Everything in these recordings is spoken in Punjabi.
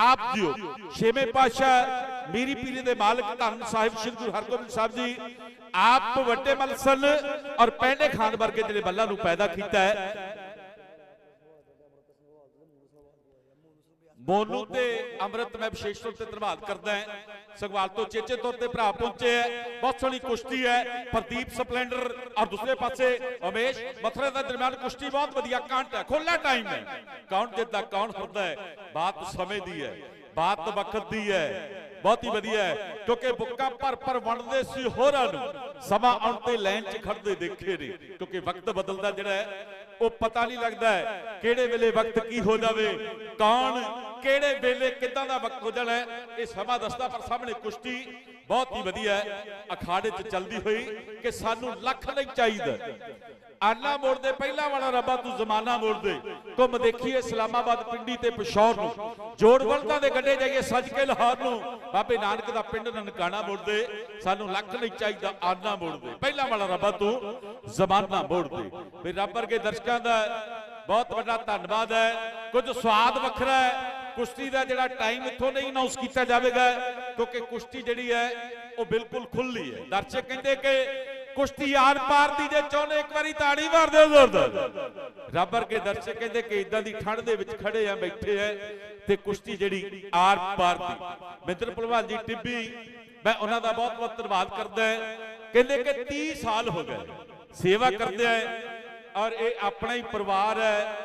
ਆਪ ਦਿਓ। ਛੇਵੇਂ ਪਾਤਸ਼ਾਹ ਮੀਰੀ ਪੀਰੀ ਦੇ ਮਾਲਕ ਧੰਨ ਸਾਹਿਬ ਸ੍ਰੀ ਗੁਰੂ ਹਰਗੋਬਿੰਦ ਸਾਹਿਬ ਜੀ, ਆਪ ਵੱਡੇ ਮਲ ਔਰ ਪਹਿਲੇ ਖਾਨ ਵਰਗੇ ਜਿਹੜੇ ਬੱਲਾ ਨੂੰ ਪੈਦਾ ਕੀਤਾ ਹੈ। ਮੋਨੂ ਤੇ ਅੰਮ੍ਰਿਤ ਮੈਂ ਵਿਸ਼ੇਸ਼ ਤੌਰ ਤੇ ਧੰਨਵਾਦ ਕਰਦਾ ਹਾਂ। ਸਗਵਾਲ ਤੋਂ ਚੇਚੇ ਤੌਰ ਤੇ ਭਰਾ ਪਹੁੰਚੇ ਹੈ। ਬਹੁਤ ਸੋਹਣੀ ਕੁਸ਼ਤੀ ਹੈ। ਪ੍ਰਦੀਪ ਸਪਲੈਂਡਰ ਔਰ ਦੂਸਰੇ ਪਾਸੇ ਉਮੇਸ਼ ਮਥੁਰਾ ਦਾ ਦਰਮਿਆਨ ਕੁਸ਼ਤੀ ਬਹੁਤ ਵਧੀਆ ਕਾਂਟ ਹੈ। ਖੁੱਲਾ ਟਾਈਮ ਹੈ। ਕੌਣ ਜਿੱਦਾਂ ਕੌਣ ਹੁੰਦਾ ਹੈ? ਬਾਤ ਸਮੇਂ ਦੀ ਹੈ। ਬਾਤ ਵਕਤ ਦੀ ਹੈ। ਬਹੁਤ ਹੀ ਵਧੀਆ ਹੈ। ਕਿਉਂਕਿ ਬੁੱਕਾ ਭਰ ਭਰ ਵੰਡਦੇ ਸੀ ਹੋਰਾਂ ਨੂੰ। ਸਮਾਂ ਆਉਣ ਤੇ ਲਾਈਨ 'ਚ ਖੜਦੇ ਦੇਖੇ ਨੇ। ਕਿਉਂਕਿ ਵਕਤ ਬਦਲਦਾ ਜਿਹੜਾ ਹੈ, ਉਹ ਪਤਾ ਨਹੀਂ ਲੱਗਦਾ ਕਿਹੜੇ ਵੇਲੇ ਵਕਤ ਕੀ ਹੋ ਜਾਵੇ, ਕੌਣ ਕਿਹੜੇ ਵੇਲੇ ਕਿੱਦਾਂ ਦਾ ਵਕਤ ਹੈ, ਇਹ ਸਮਾਂ ਦੱਸਦਾ ਪਰ ਸਾਹਮਣੇ ਕੁਸ਼ਤੀ ਬਹੁਤ ਹੀ ਵਧੀਆ ਹੈ। ਅਖਾੜੇ 'ਚ ਚੱਲਦੀ ਹੋਈ ਕਿ ਸਾਨੂੰ ਲੱਖ ਨਹੀਂ ਚਾਹੀਦਾ। ਆਨਾ ਮੋੜ ਦੇ ਪਹਿਲਾ ਵਾਲਾ ਰੱਬਾ ਤੂੰ ਜ਼ਮਾਨਾ ਮੋੜ ਦੇ ਘੁੰਮ ਦੇਖੀਏ ਇਸਲਾਮਾਬਾਦ ਪਿੰਡੀ ਤੇ ਪਿਸ਼ੌਰ ਨੂੰ। ਜੋੜ ਬਲਦਾਂ ਦੇ ਗੱਡੇ ਜਾਈਏ ਸੱਜ ਕੇ ਲਾਹੌਰ ਨੂੰ। ਬਾਬੇ ਨਾਨਕ ਦਾ ਪਿੰਡ ਨਨਕਾਣਾ ਮੋੜ ਦੇ ਸਾਨੂੰ ਲੱਖ ਨਹੀਂ ਚਾਹੀਦਾ ਆਨਾ ਮੋੜ ਦੇ ਪਹਿਲਾ ਵਾਲਾ ਰੱਬਾ ਤੂੰ ਜ਼ਮਾਨਾ ਮੋੜ ਦੇ ਵੀ ਰੱਬ ਵਰਗੇ ਦਰਸ਼ਕਾਂ ਦਾ ਬਹੁਤ ਵੱਡਾ ਧੰਨਵਾਦ ਹੈ। ਕੁਝ ਸਵਾਦ ਵੱਖਰਾ ਹੈ ਕੁਸ਼ਤੀ ਦਾ ਜਿਹੜਾ ਟਾਈਮ ਇੱਥੋਂ ਨਹੀਂ ਅਨਾਉਂਸ ਕੀਤਾ ਜਾਵੇਗਾ, ਕਿਉਂਕਿ ਕੁਸ਼ਤੀ ਜਿਹੜੀ ਹੈ, ਉਹ ਬਿਲਕੁਲ ਖੁੱਲੀ ਹੈ। ਦਰਸ਼ਕ ਕਹਿੰਦੇ ਕਿ ਕੁਸ਼ਤੀ ਆਰ ਪਾਰ ਦੀ ਜੇ ਚਾਹੁੰਦੇ, ਇੱਕ ਵਾਰੀ ਤਾੜੀ ਮਾਰ ਦਿਓ ਜ਼ੋਰਦਾਰ। ਰੱਬ ਵਰਗੇ ਦਰਸ਼ਕ ਕਹਿੰਦੇ ਕਿ ਇਦਾਂ ਦੀ ਠੰਡ ਦੇ ਵਿੱਚ ਖੜੇ ਆ, ਬੈਠੇ ਆ, ਤੇ ਕੁਸ਼ਤੀ ਜਿਹੜੀ ਆਰ ਪਾਰ ਦੀ। ਮਿੱਤਰ ਭਲਵਾਨ ਜੀ, ਟਿੱਬੀ, ਮੈਂ ਉਹਨਾਂ ਦਾ ਬਹੁਤ ਬਹੁਤ ਧੰਨਵਾਦ ਕਰਦਾ ਕਹਿੰਦੇ ਕਿ 30 ਸਾਲ ਹੋ ਗਏ, ਸੇਵਾ ਕਰਦੇ ਆ, ਔਰ ਇਹ ਆਪਣਾ ਹੀ ਪਰਿਵਾਰ ਹੈ,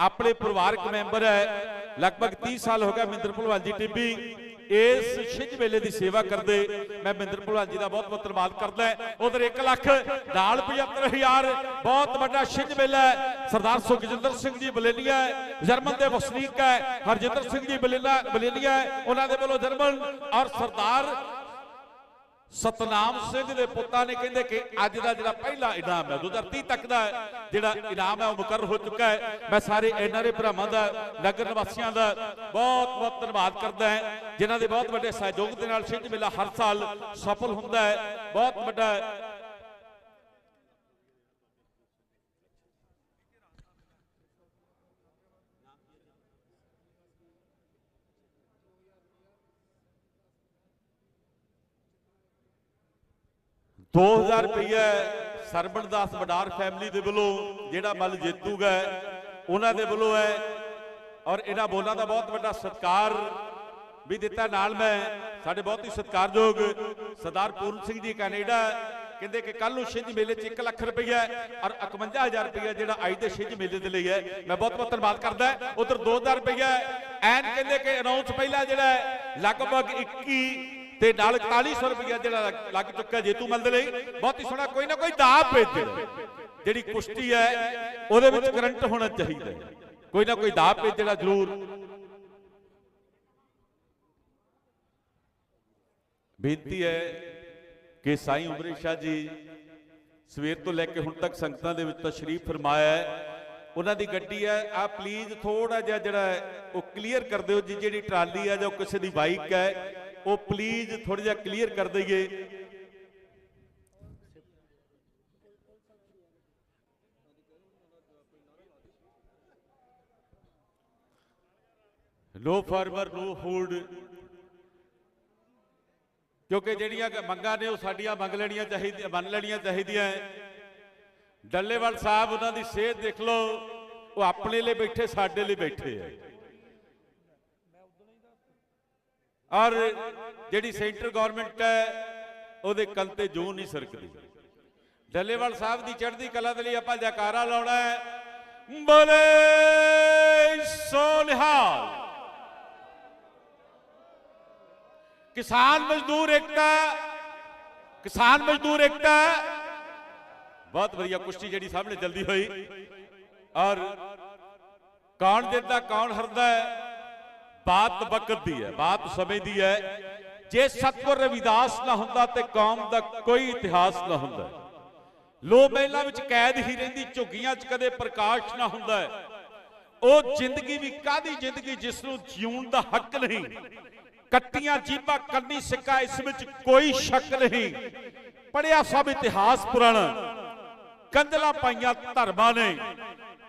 ਆਪਣੇ ਪਰਿਵਾਰਕ ਮੈਂਬਰ ਹੈ। ਲਗਭਗ 30 ਸਾਲ ਹੋ ਗਿਆ ਮਹਿੰਦਰ ਭਲਵਾਨ ਜੀ ਟਿੱਬੀ ਇਸ ਛਿੰਝ ਮੇਲੇ ਦੀ ਸੇਵਾ ਕਰਦੇ। ਮੈਂ ਮਹਿੰਦਰ ਭਲਵਾਨ ਜੀ ਦਾ ਬਹੁਤ ਬਹੁਤ ਧੰਨਵਾਦ ਕਰਦਾ ਉਧਰ 1 ਲੱਖ ਨਾਲ 75000 ਬਹੁਤ ਵੱਡਾ ਛਿੰਝ ਮੇਲਾ ਹੈ। ਸਰਦਾਰ ਸੁਖਜਿੰਦਰ ਸਿੰਘ ਜੀ ਬਲੇਨੀਆ ਜਰਮਨ ਦੇ ਵਸਨੀਕ ਹੈ। ਹਰਜਿੰਦਰ ਸਿੰਘ ਜੀ ਬਲੇਨਾ ਬਲੇਨੀਆ ਉਹਨਾਂ ਦੇ ਵੱਲੋਂ ਜਰਮਨ ਔਰ ਸਰਦਾਰ ਸਤਨਾਮ ਸਿੰਘ ਦੇ ਪੁੱਤਾਂ ਨੇ ਕਹਿੰਦੇ ਕਿ ਅੱਜ ਦਾ ਜਿਹੜਾ ਪਹਿਲਾ ਇਨਾਮ ਹੈ 2030 ਤੱਕ ਦਾ ਜਿਹੜਾ ਇਨਾਮ ਹੈ ਉਹ ਮੁਕਰਰ ਹੋ ਚੁੱਕਾ ਹੈ। ਮੈਂ ਸਾਰੇ ਐਨਆਰਏ ਭਰਾਵਾਂ ਦਾ, ਨਗਰ ਨਿਵਾਸੀਆਂ ਦਾ ਬਹੁਤ ਬਹੁਤ ਧੰਨਵਾਦ ਕਰਦਾ ਹਾਂ, ਜਿਨ੍ਹਾਂ ਦੇ ਬਹੁਤ ਵੱਡੇ ਸਹਿਯੋਗ ਦੇ ਨਾਲ ਛਿੰਝ ਮੇਲਾ ਹਰ ਸਾਲ ਸਫਲ ਹੁੰਦਾ ਹੈ। ਬਹੁਤ ਵੱਡਾ ਦੋ 2000 ਰੁਪਏ ਸਰਬਣ ਦਾਸ ਵਡਾਰ ਫੈਮਿਲੀ ਦੇ ਵੱਲੋਂ ਜਿਹੜਾ ਮੱਲ ਜੇਤੂਗਾ ਉਹਨਾਂ ਦੇ ਵੱਲੋਂ ਹੈ ਔਰ ਇਹਨਾਂ ਬੋਲਾਂ ਦਾ ਬਹੁਤ ਵੱਡਾ ਸਤਿਕਾਰ ਵੀ ਦਿੱਤਾ। ਨਾਲ ਮੈਂ ਸਾਡੇ ਬਹੁਤ ਹੀ ਸਤਿਕਾਰਯੋਗ ਸਰਦਾਰ ਪੂਰਨ ਸਿੰਘ ਜੀ ਕੈਨੇਡਾ ਕਹਿੰਦੇ ਕਿ ਕੱਲ ਨੂੰ ਛਿੰਝ ਮੇਲੇ 'ਚ 1 ਲੱਖ ਰੁਪਈਆ ਔਰ 51000 ਰੁਪਈਆ ਜਿਹੜਾ ਅੱਜ ਦੇ ਛਿੰਝ ਮੇਲੇ ਦੇ ਲਈ ਹੈ। ਮੈਂ ਬਹੁਤ ਬਹੁਤ ਧੰਨਵਾਦ ਕਰਦਾ। ਉਧਰ 2000 ਰੁਪਈਆ ਐਨ ਕਹਿੰਦੇ ਕਿ ਅਨਾਉਂਸ ਪਹਿਲਾਂ ਜਿਹੜਾ ਲਗਭਗ 21 ਤੇ ਨਾਲ 4100 ਰੁਪਇਆ ਜਿਹੜਾ ਲੱਗ- ਲੱਗ ਚੁੱਕਾ ਜੇਤੂ ਮਲ ਦੇ ਲਈ, ਬਹੁਤ ਹੀ ਸੋਹਣਾ ਕੋਈ ਨਾ ਕੋਈ ਦਾਅ ਭੇਜੇ ਜਿਹੜੀ ਕੁਸ਼ਤੀ ਹੈ, ਉਹਦੇ ਵਿੱਚ ਕਰੰਟ ਹੋਣਾ ਚਾਹੀਦਾ ਕੋਈ ਨਾ ਕੋਈ ਦਾਅ ਭੇਜ ਜਿਹੜਾ ਜ਼ਰੂਰ। ਬੇਨਤੀ ਹੈ ਕਿ ਸਾਈਂ ਉਮਰੇ ਸ਼ਾਹ ਜੀ ਸਵੇਰ ਤੋਂ ਲੈ ਕੇ ਹੁਣ ਤੱਕ ਸੰਗਤਾਂ ਦੇ ਵਿੱਚ ਤਸ਼ਰੀਫ ਫਰਮਾਇਆ ਹੈ। ਉਹਨਾਂ ਦੀ ਗੱਡੀ ਹੈ, ਆ ਪਲੀਜ਼ ਥੋੜਾ ਜਿਹਾ ਜਿਹੜਾ ਹੈ, ਉਹ ਕਲੀਅਰ ਕਰ ਦਿਓ ਜੀ, ਜਿਹੜੀ ਟਰਾਲੀ ਹੈ ਜਾਂ ਕਿਸੇ ਦੀ ਬਾਈਕ ਹੈ। ਉਹ ਪਲੀਜ਼ ਥੋੜਾ ਜਿਹਾ ਕਲੀਅਰ ਕਰ ਦਈਏ। ਨੋ ਫਾਰਮਰ ਨੋ ਫੂਡ ਕਿਉਂਕਿ ਜਿਹੜੀਆਂ ਮੰਗਾਂ ਨੇ ਉਹ ਸਾਡੀਆਂ ਮੰਗ ਲੈਣੀਆਂ ਚਾਹੀਦੀਆਂ, ਮੰਨ ਲੈਣੀਆਂ ਚਾਹੀਦੀਆਂ ਡੱਲੇਵਾਲ ਸਾਹਿਬ, ਉਹਨਾਂ ਦੀ ਸਿਹਤ ਦੇਖ ਲਓ, ਉਹ ਆਪਣੇ ਲਈ ਬੈਠੇ, ਸਾਡੇ ਲਈ ਬੈਠੇ ਆ ਔਰ ਜਿਹੜੀ ਸੈਂਟਰ ਗਵਰਨਮੈਂਟ ਹੈ, ਉਹਦੇ ਕੰਨ ਤੇ ਜੂ ਨਹੀਂ ਸਰਕਦੀ। ਡੱਲੇਵਾਲ ਸਾਹਿਬ ਦੀ ਚੜ੍ਹਦੀ ਕਲਾ ਦੇ ਲਈ ਆਪਾਂ ਜੈਕਾਰਾ ਲਾਉਣਾ ਹੈ। ਬੋਲੇ ਸੋਨਿਹਾਲ। ਕਿਸਾਨ ਮਜ਼ਦੂਰ ਏਕਤਾ ਕਿਸਾਨ ਮਜ਼ਦੂਰ ਏਕਤਾ ਬਹੁਤ ਵਧੀਆ ਕੁਸ਼ਤੀ ਜਿਹੜੀ ਸਾਹਮਣੇ ਜਲਦੀ ਹੋਈ। ਔਰ ਕੌਣ ਦਿੰਦਾ, ਕੌਣ ਹਰਦਾ ਹੈ। ਬਾਤ ਵਕਤ ਦੀ ਹੈ, ਬਾਤ ਸਮੇਂ ਦੀ ਹੈ। ਜੇ ਸਤਗੁਰ ਰਵਿਦਾਸ ਨਾ ਹੁੰਦਾ ਤੇ ਕੌਮ ਦਾ ਕੋਈ ਇਤਿਹਾਸ ਨਾ ਹੁੰਦਾ। ਲੋ ਮਹਿਲਾ ਵਿੱਚ ਕੈਦ ਹੀ ਰਹਿੰਦੀ, ਝੁੱਗੀਆਂ 'ਚ ਕਦੇ ਪ੍ਰਕਾਸ਼ ਨਾ ਹੁੰਦਾ। ਉਹ ਜ਼ਿੰਦਗੀ ਵੀ ਕਾਦੀ ਜ਼ਿੰਦਗੀ ਜਿਸ ਨੂੰ ਜਿਉਣ ਦਾ ਹੱਕ ਨਹੀਂ। ਕੱਟੀਆਂ ਜੀਬਾਂ ਕੰਨੀ ਸਿੱਕਾ, ਇਸ ਵਿੱਚ ਕੋਈ ਸ਼ੱਕ ਨਹੀਂ। ਪੜਿਆ ਸਭ ਇਤਿਹਾਸ ਪੁਰਾਣਾ। ਕੰਦਲਾ ਪਾਈਆਂ ਧਰਮਾਂ ਨੇ।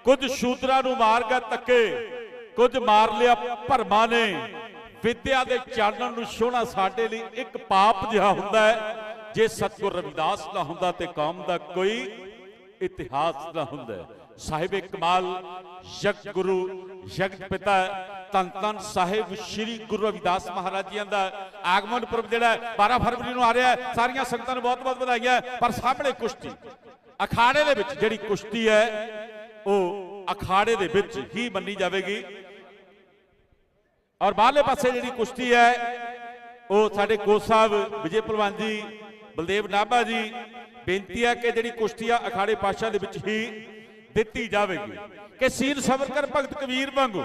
ਕੁਝ ਸ਼ੂਦਰਾਂ ਨੂੰ ਮਾਰ ਗਿਆ ਤੱਕੇ ਕੁਝ ਮਾਰ ਲਿਆ ਭਰਮਾਂ ਨੇ। ਵਿਦਿਆ ਦੇ ਚਾਨਣ ਨੂੰ ਛੋਣਾ ਸਾਡੇ ਲਈ ਇੱਕ ਪਾਪ ਜਿਹਾ ਹੁੰਦਾ ਹੈ। ਜੇ ਸਤਿਗੁਰ ਰਵਿਦਾਸ ਨਾ ਹੁੰਦਾ ਤੇ ਕੌਮ ਦਾ ਕੋਈ ਇਤਿਹਾਸ ਨਾ ਹੁੰਦਾ ਸਾਹਿਬ ਕਮਾਲ ਜਗ ਗੁਰੂ ਜਗਤ ਪਿਤਾ ਤਨ ਤਨ ਸਾਹਿਬ ਸ੍ਰੀ ਗੁਰੂ ਰਵਿਦਾਸ ਮਹਾਰਾਜ ਜੀ ਦਾ ਆਗਮਨ ਪੁਰਬ ਜਿਹੜਾ ਹੈ 12 ਫਰਵਰੀ ਨੂੰ ਆ ਰਿਹਾ ਹੈ। ਸਾਰੀਆਂ ਸੰਗਤਾਂ ਨੂੰ ਬਹੁਤ ਬਹੁਤ ਵਧਾਈਆਂ ਪਰ ਸਾਹਮਣੇ ਕੁਸ਼ਤੀ, ਅਖਾੜੇ ਦੇ ਵਿੱਚ ਜਿਹੜੀ ਕੁਸ਼ਤੀ ਹੈ, ਉਹ ਅਖਾੜੇ ਦੇ ਵਿੱਚ ਹੀ ਮੰਨੀ ਜਾਵੇਗੀ। ਔਰ ਬਾਹਰਲੇ ਪਾਸੇ ਜਿਹੜੀ ਕੁਸ਼ਤੀ ਹੈ, ਉਹ ਸਾਡੇ ਕੋਚ ਸਾਹਿਬ ਵਿਜੇ ਪਹਿਲਵਾਨ ਜੀ, ਬਲਦੇਵ ਨਾਭਾ ਜੀ, ਬੇਨਤੀ ਹੈ ਕਿ ਜਿਹੜੀ ਕੁਸ਼ਤੀ ਆ ਅਖਾੜੇ ਪਾਸ਼ਾ ਦੇ ਵਿੱਚ ਹੀ ਦਿੱਤੀ ਜਾਵੇਗੀ। ਕਿ ਸੀਰ ਸਬਰ ਕਰ ਭਗਤ ਕਬੀਰ ਵਾਂਗੂ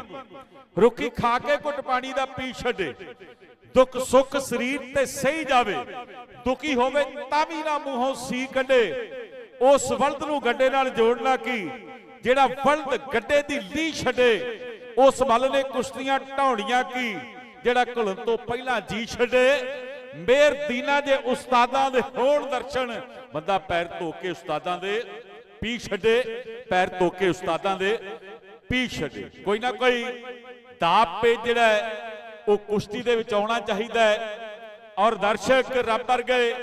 ਰੁੱਖੀ ਖਾ ਕੇ ਘੁੱਟ ਪਾਣੀ ਦਾ ਪੀ ਛੱਡੇ, ਦੁੱਖ ਸੁੱਖ ਸਰੀਰ ਤੇ ਸਹੀ ਜਾਵੇ, ਦੁਖੀ ਹੋਵੇ ਤਾਂ ਵੀ ਨਾ ਮੂੰਹੋਂ ਸੀ ਕੱਢੇ, ਉਸ ਵਲਦ ਨੂੰ ਗੱਡੇ ਨਾਲ ਜੋੜਨਾ ਕੀ, ਜਿਹੜਾ ਵਲਦ ਗੱਡੇ ਦੀ ਲੀ ਛੱਡੇ ਉਸ ਵੱਲ ਨੇ ਕੁਸ਼ਤੀਆਂ ਢਾਉਣੀਆਂ ਕੀ? ਜਿਹੜਾ ਘੁਲਣ ਤੋਂ ਪਹਿਲਾਂ ਜੀ ਛੱਡੇ, ਮੇਰ ਦੀਨਾ ਦੇ ਉਸਤਾਦਾਂ ਦੇ ਹੋਣ ਦਰਸ਼ਨ। ਬੰਦਾ ਪੈਰ ਧੋ ਕੇ ਉਸਤਾਦਾਂ ਦੇ ਪੀ ਛੱਡੇ, ਪੈਰ ਧੋ ਕੇ ਉਸਤਾਦਾਂ ਦੇ ਪੀ ਛੱਡੇ। ਕੋਈ ਨਾ ਕੋਈ ਦਾਪ ਪੇ ਜਿਹੜਾ ਉਹ ਕੁਸ਼ਤੀ ਦੇ ਵਿੱਚ ਆਉਣਾ ਚਾਹੀਦਾ ਹੈ। ਔਰ ਦਰਸ਼ਕ ਰੱਬ ਵਰਗੇ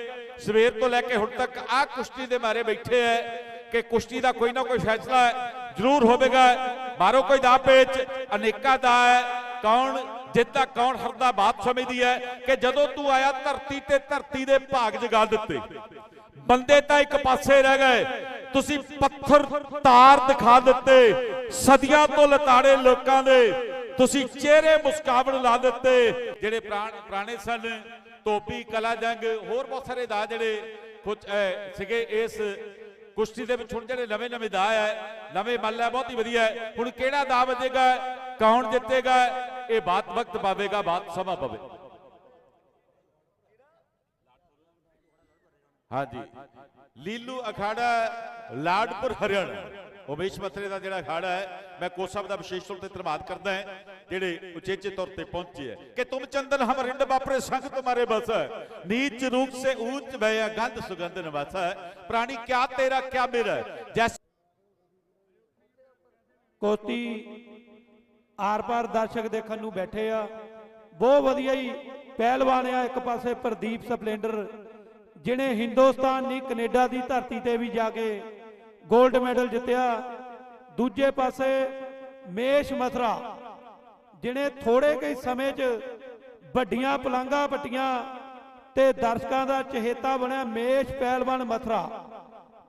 ਸਵੇਰ ਤੋਂ ਲੈ ਕੇ ਹੁਣ ਤੱਕ ਆ ਕੁਸ਼ਤੀ ਦੇ ਮਾਰੇ ਬੈਠੇ ਐ ਕਿ ਕੁਸ਼ਤੀ ਦਾ ਕੋਈ ਨਾ ਕੋਈ ਫੈਸਲਾ ਜ਼ਰੂਰ ਹੋਵੇਗਾ। ਬਾਹਰੋਂ ਕੋਈ ਦਾ ਪੇਚ, ਅਨੇਕਾਂ ਦਾ ਹੈ। ਕੌਣ ਜਿੱਤਾ, ਕੌਣ ਹਰਦਾ, ਬਾਤ ਸਮਝਦੀ ਹੈ ਕਿ ਜਦੋਂ ਤੂੰ ਆਇਆ ਧਰਤੀ ਤੇ, ਧਰਤੀ ਦੇ ਭਾਗ ਜਗਾ ਦਿੱਤੇ। ਬੰਦੇ ਤਾਂ ਇੱਕ ਪਾਸੇ ਰਹਿ ਗਏ। ਤੁਸੀਂ ਪੱਥਰ, ਤਾਰ ਦਿਖਾ ਦਿੱਤੇ। ਸਦੀਆਂ ਤੋਂ ਲਤਾੜੇ ਲੋਕਾਂ ਦੇ। ਤੁਸੀਂ ਚਿਹਰੇ ਮੁਸਕਾਬਲ ਲਾ ਦਿੱਤੇ। ਜਿਹੜੇ ਪੁਰਾਣ- ਪੁਰਾਣੇ ਸਨ ਧੋਬੀ ਕਲਾ ਜੰਗ ਹੋਰ ਬਹੁਤ ਸਾਰੇ ਦਾ ਜਿਹੜੇ ਕੁਝ ਸੀਗੇ ਇਸ ਕੁਸ਼ਤੀ ਦੇ ਵਿੱਚ ਹੁਣ ਜਿਹੜੇ ਨਵੇਂ ਨਵੇਂ ਦਾ ਹੈ, ਨਵੇਂ ਮੱਲ ਹੈ, ਬਹੁਤ ਹੀ ਵਧੀਆ ਹੈ। ਹੁਣ ਕਿਹੜਾ ਦਾ ਵੱਜੇਗਾ ਕੌਣ ਜਿੱਤੇਗਾ, ਇਹ ਬਾਤ ਵਕਤ ਪਾਵੇਗਾ, ਬਾਤ ਸਮਾਂ ਪਵੇ। ਹਾਂਜੀ। ਲੀਲੂ ਅਖਾੜਾ, ਲਾਡਪੁਰ, ਹਰਿਆਣਾ। ਉਮੇਸ਼ ਮਥਰੇ ਦਾ ਜਿਹੜਾ ਅਖਾੜਾ ਹੈ, ਮੈਂ ਕੋਚ ਸਾਹਿਬ ਦਾ ਵਿਸ਼ੇਸ਼ ਤੌਰ ਤੇ ਧੰਨਵਾਦ ਕਰਦਾ ਹਾਂ, ਜਿਹੜੇ ਉਚੇਚੇ ਤੌਰ ਤੇ ਪਹੁੰਚੇ ਹੈ। ਕਿ ਤੁਮ ਚੰਦਨ ਹਮ ਬਾਪਰੇ ਸੰਗ ਤੁਮਾਰੇ ਬਸ ਹੈ। ਨੀਚ ਰੂਪ ਸੇ ਊਚ ਭਇਆ ਗੰਧ ਸੁਗੰਧ ਨਵਸ ਹੈ। ਪ੍ਰਾਣੀ, ਕਿਆ ਤੇਰਾ, ਕਿਆ ਮੇਰਾ ਜੈਸ ਕੋਤੀ, ਆਰ-ਪਾਰ ਦਰਸ਼ਕ ਦੇਖਣ ਨੂੰ ਬੈਠੇ ਆ। ਬਹੁਤ ਵਧੀਆ ਹੀ ਪਹਿਲਵਾਨ ਆ, ਇੱਕ ਪਾਸੇ ਪ੍ਰਦੀਪ ਸਪਲੈਂਡਰ। ਜਿਹਨੇ ਹਿੰਦੁਸਤਾਨ ਨਹੀਂ, ਕੈਨੇਡਾ ਦੀ ਧਰਤੀ ਤੇ ਵੀ ਜਾ ਕੇ 골ਡ ਮੈਡਲ ਜਿੱਤਿਆ। ਦੂਜੇ ਪਾਸੇ ਮੇਸ਼ ਮਥਰਾ, ਜਿਹਨੇ ਥੋੜੇ ਕਈ ਸਮੇਂ 'ਚ ਵੱਡੀਆਂ ਪਲਾਂਘਾਂ ਪੱਟੀਆਂ ਤੇ ਦਰਸ਼ਕਾਂ ਦਾ ਚਹੇਤਾ ਬਣਿਆ ਮੇਸ਼ ਪਹਿਲਵਾਨ ਮਥਰਾ।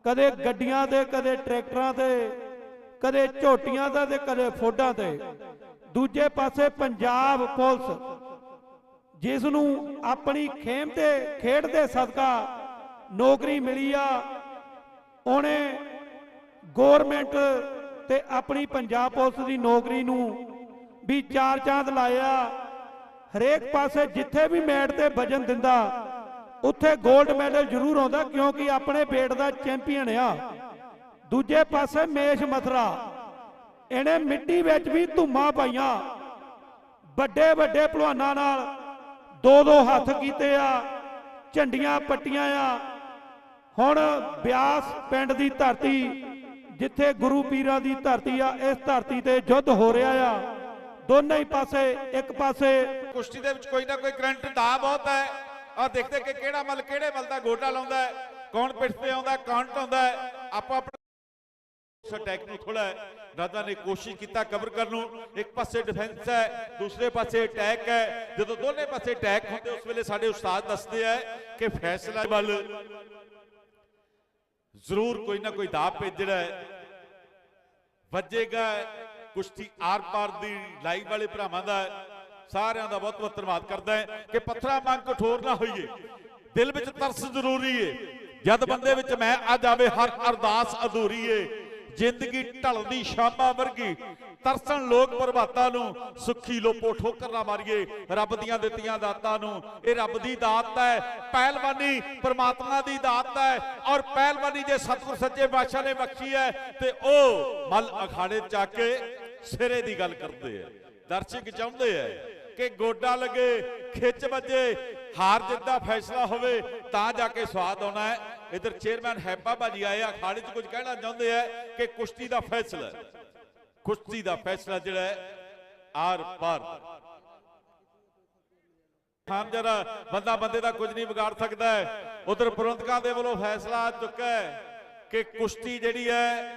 ਕਦੇ ਗੱਡੀਆਂ ਤੇ, ਕਦੇ ਟਰੈਕਟਰਾਂ ਤੇ, ਕਦੇ ਝੋਟੀਆਂ ਤੇ ਤੇ ਕਦੇ ਫੋਡਾਂ ਤੇ। ਦੂਜੇ ਪਾਸੇ ਪੰਜਾਬ ਪੁਲਿਸ ਜਿਸ ਨੂੰ ਆਪਣੀ ਖੇਮ ਤੇ ਖੇਡ ਦੇ ਸਦਕਾ ਨੌਕਰੀ ਮਿਲੀ ਆ, ਉਹਨੇ ਗਵਰਨਮੈਂਟ ਤੇ ਆਪਣੀ ਪੰਜਾਬ ਪੁਲਿਸ ਦੀ ਨੌਕਰੀ ਨੂੰ ਵੀ ਚਾਰ ਚਾਂਦ ਲਾਇਆ। ਹਰੇਕ ਪਾਸੇ ਜਿੱਥੇ ਵੀ ਮੈਟ ਤੇ ਵਜਨ ਦਿੰਦਾ, ਉੱਥੇ 골ਡ ਮੈਡਲ ਜ਼ਰੂਰ ਆਉਂਦਾ ਕਿਉਂਕਿ ਆਪਣੇ ਪੇਟ ਦਾ ਚੈਂਪੀਅਨ ਆ। ਦੂਜੇ ਪਾਸੇ ਮੇਸ਼ ਮਥਰਾ, ਇਹਨੇ ਮਿੱਟੀ ਵਿੱਚ ਵੀ ਧੁੰਮਾਂ ਪਾਈਆਂ। ਵੱਡੇ ਵੱਡੇ ਪਹਿਲਵਾਨਾਂ ਨਾਲ ਦੋ ਦੋ ਹੱਥ ਕੀਤੇ ਆ, ਝੰਡੀਆਂ ਪੱਟੀਆਂ ਆ। ਹੁਣ ਬਿਆਸ ਪਿੰਡ ਦੀ ਧਰਤੀ, ਜਿੱਥੇ ਗੁਰੂ ਪੀਰਾਂ ਦੀ ਧਰਤੀ ਆ, ਇਸ ਧਰਤੀ ਤੇ ਯੁੱਧ ਹੋ ਰਿਹਾ ਆ। ਦੋਨੇ ਹੀ ਪਾਸੇ, ਇੱਕ ਪਾਸੇ ਕੁਸ਼ਤੀ ਦੇ ਵਿੱਚ ਕੋਈ ਨਾ ਕੋਈ ਕਰੰਟ ਦਾ ਬਹੁਤ ਹੈ। ਆ ਦੇਖਦੇ ਕਿ ਕਿਹੜਾ ਮੱਲ ਕਿਹੜੇ ਮੱਲ ਦਾ ਗੋਟਾ ਲਾਉਂਦਾ ਹੈ, ਕੌਣ ਪਿੱਠ ਤੇ ਆਉਂਦਾ, ਕੌਣ ਢਾਉਂਦਾ ਹੈ। ਆਪੋ ਉਸ ਅਟੈਕ ਨੂੰ ਥੋੜਾ ਰਾਜਾ ਨੇ ਕੋਸ਼ਿਸ਼ ਕੀਤਾ ਕਵਰ ਕਰਨ ਨੂੰ। ਇੱਕ ਪਾਸੇ ਡਿਫੈਂਸ ਹੈ, ਦੂਸਰੇ ਪਾਸੇ ਅਟੈਕ ਹੈ। ਜਦੋਂ ਦੋਨੇ ਪਾਸੇ ਅਟੈਕ ਹੁੰਦੇ, ਉਸ ਵੇਲੇ ਸਾਡੇ ਉਸਤਾਦ ਦੱਸਦੇ ਆ ਕਿ ਫੈਸਲਾ ਵੱਲ ਜ਼ਰੂਰ ਕੋਈ ਨਾ ਕੋਈ ਦਾ ਭੇਜਣਾ ਹੈ। ਵੱਜੇਗਾ ਕੁਸ਼ਤੀ ਆਰ ਪਾਰ ਦੀ ਲਾਈਵ ਵਾਲੇ ਭਰਾਵਾਂ ਦਾ। ਸਾਰਿਆਂ ਦਾ ਬਹੁਤ ਬਹੁਤ ਧੰਨਵਾਦ ਕਰਦਾ ਹੈ ਕਿ ਪੱਥਰਾਂ ਵਾਂਗ ਕਠੋਰ ਨਾ ਹੋਈਏ। ਦਿਲ ਵਿੱਚ ਤਰਸ ਜ਼ਰੂਰੀ ਏ। ਜਦ ਬੰਦੇ ਵਿੱਚ ਮੈਂ ਅੱਜ ਆਵੇ ਹਰ ਅਰਦਾਸ ਅਧੂਰੀ ਏ। ਜ਼ਿੰਦਗੀ ਢਲਦੀ ਸ਼ਾਮਾਂ ਵਰਗੀ। ਤਰਸਣ ਲੋਕ ਪ੍ਰਭਾਤਾਂ ਨੂੰ, ਸੁੱਖੀ ਲੋਪੋ ਠੋਕਰ ਨਾ ਮਾਰੀਏ। ਰੱਬ ਦੀਆਂ ਦਿੱਤੀਆਂ ਦਾਤਾਂ ਨੂੰ, ਇਹ ਰੱਬ ਦੀ ਦਾਤ ਹੈ, ਪਹਿਲਵਾਨੀ ਪ੍ਰਮਾਤਮਾ ਦੀ ਦਾਤ ਹੈ, ਔਰ ਪਹਿਲਵਾਨੀ ਜੇ ਸਤਿਗੁਰ ਸੱਚੇ ਬਾਦਸ਼ਾਹ ਨੇ ਬਖਸ਼ੀ ਹੈ, ਤੇ ਉਹ ਮਲ ਅਖਾੜੇ ਚ ਕੇ ਸਿਰੇ ਦੀ ਗੱਲ ਕਰਦੇ ਆ। ਦਰਸ਼ਕ ਚਾਹੁੰਦੇ ਆ ਕਿ ਗੋਡਾ ਲੱਗੇ, ਖਿੱਚ ਵੱਜੇ, ਹਾਰ ਜਿੱਤ ਦਾ ਫੈਸਲਾ ਹੋਵੇ, ਤਾਂ ਜਾ ਕੇ ਸਵਾਦ ਆਉਣਾ ਹੈ। ਇਧਰ ਚੇਅਰਮੈਨ ਹੈਪਾ ਬਾਜੀ ਆਏ ਆ ਅਖਾੜੇ 'ਚ ਕੁਝ ਕਹਿਣਾ ਚਾਹੁੰਦੇ ਆ ਕਿ ਕੁਸ਼ਤੀ ਦਾ ਫੈਸਲਾ ਕੁਸ਼ਤੀ ਦਾ ਫੈਸਲਾ ਜਿਹੜਾ ਹੈ, ਆਰ ਪਾਰ। ਹਾਂ, ਜਰਾ ਬੰਦਾ ਬੰਦੇ ਦਾ ਕੁਝ ਨਹੀਂ ਵਿਗਾੜ ਸਕਦਾ ਹੈ। ਉਧਰ ਪ੍ਰਬੰਧਕਾਂ ਦੇ ਵੱਲੋਂ ਫੈਸਲਾ ਆ ਚੁੱਕਾ ਹੈ ਕਿ ਕੁਸ਼ਤੀ ਜਿਹੜੀ ਹੈ,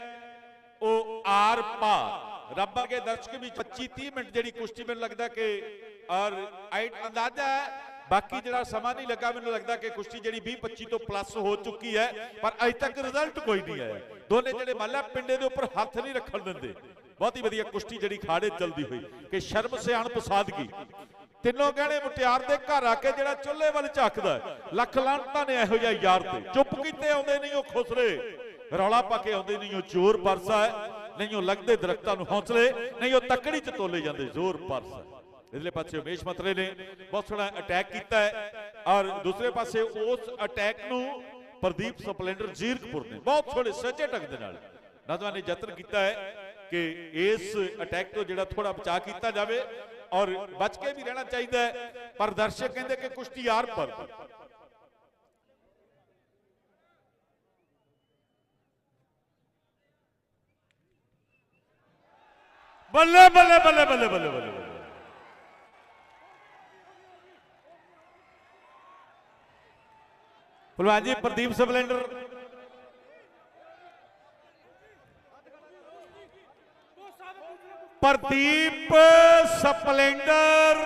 ਉਹ ਆਰ ਪਾਰ। ਰੱਬ ਕੇ ਦਰਸ਼ਕ ਵੀ 25 30 ਮਿੰਟ ਜਿਹੜੀ ਕੁਸ਼ਤੀ ਮੈਨੂੰ ਲੱਗਦਾ ਕਿ, ਔਰ ਅੰਦਾਜ਼ਾ ਹੈ ਬਾਕੀ ਜਿਹੜਾ ਸਮਾਂ ਨਹੀਂ ਲੱਗਾ, ਮੈਨੂੰ ਲੱਗਦਾ ਕਿ ਕੁਸ਼ਤੀ ਜਿਹੜੀ 20 25 ਤੋਂ ਪਲੱਸ ਹੋ ਚੁੱਕੀ ਹੈ, ਪਰ ਅਜੇ ਤੱਕ ਰਿਜ਼ਲਟ ਕੋਈ ਨਹੀਂ ਆਇਆ। ਦੋਨੇ ਜਿਹੜੇ ਮਾਲਾ ਪਿੰਡੇ ਦੇ ਉੱਪਰ ਹੱਥ ਨਹੀਂ ਰੱਖਣ ਦਿੰਦੇ। ਬਹੁਤ ਹੀ ਵਧੀਆ ਕੁਸ਼ਤੀ ਜਿਹੜੀ ਖਾੜੇ ਚੱਲਦੀ ਹੋਈ, ਕਿ ਸ਼ਰਮ, ਸਿਆਣਪ, ਸਾਦਗੀ। ਤਿੰਨੋਂ ਗਹਿਣੇ ਮੁਟਿਆਰ ਦੇ ਘਰ ਆ ਕੇ ਜਿਹੜਾ ਚੁੱਲ੍ਹੇ ਵੱਲ ਝਾਕਦਾ ਲੱਖ ਲਾਂਤਾਂ ਨੇ ਇਹੋ ਜਿਹਾ ਯਾਰ ਤੇ। ਚੁੱਪ ਕੀਤੇ ਆਉਂਦੇ ਨਹੀਂ ਉਹ ਖੁਸਰੇ ਰੌਲਾ ਪਾ ਕੇ ਆਉਂਦੇ ਨਹੀਂ ਉਹ ਚੋਰ ਪਰਸਾ ਹੈ, ਨਹੀਂ ਉਹ ਲੱਗਦੇ ਦਰਖਤਾਂ ਨੂੰ ਹੌਸਲੇ, ਨਹੀਂ ਉਹ ਤੱਕੜੀ ਚ ਤੋਲੇ ਜਾਂਦੇ, ਜ਼ੋਰ ਪਰਸਾ ਇਧਰਲੇ ਪਾਸੇ ਉਮੇਸ਼ ਮਤਰੇ ਨੇ ਬਹੁਤ ਸੋਹਣਾ ਅਟੈਕ ਕੀਤਾ ਹੈ। ਔਰ ਦੂਸਰੇ ਪਾਸੇ ਉਸ ਅਟੈਕ ਨੂੰ ਪ੍ਰਦੀਪ ਸਪਲੈਂਡਰ ਜੀਰਕਪੁਰ ਨੇ ਬਹੁਤ ਸੋਹਣੇ ਸੱਚੇ ਢੰਗ ਦੇ ਨਾਲ। ਨੌਜਵਾਨ ਨੇ ਯਤਨ ਕੀਤਾ ਹੈ ਕਿ ਇਸ ਅਟੈਕ ਤੋਂ ਜਿਹੜਾ ਥੋੜਾ ਬਚਾ ਕੀਤਾ ਜਾਵੇ ਔਰ ਬਚ ਕੇ ਵੀ ਰਹਿਣਾ ਚਾਹੀਦਾ ਹੈ। ਪਰ ਦਰਸ਼ਕ ਕਹਿੰਦੇ ਕਿ ਕੁਸ਼ਤੀ ਯਾਰ ਪਰ। ਬੱਲੇ ਬੱਲੇ ਬੱਲੇ ਬੱਲੇ ਬੱਲੇ ਬੱਲੇ ਬੱਲੇ। ਭਲਵਾਨ ਜੀ ਪ੍ਰਦੀਪ ਸਪਲੈਂਡਰ। ਪ੍ਰਦੀਪ ਸਪਲੈਂਡਰ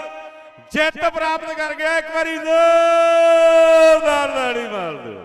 ਜਿੱਤ ਪ੍ਰਾਪਤ ਕਰ ਗਿਆ। ਇੱਕ ਵਾਰੀ ਜ਼ੋਰਦਾਰ ਤਾੜੀ ਮਾਰ ਦਿਓ।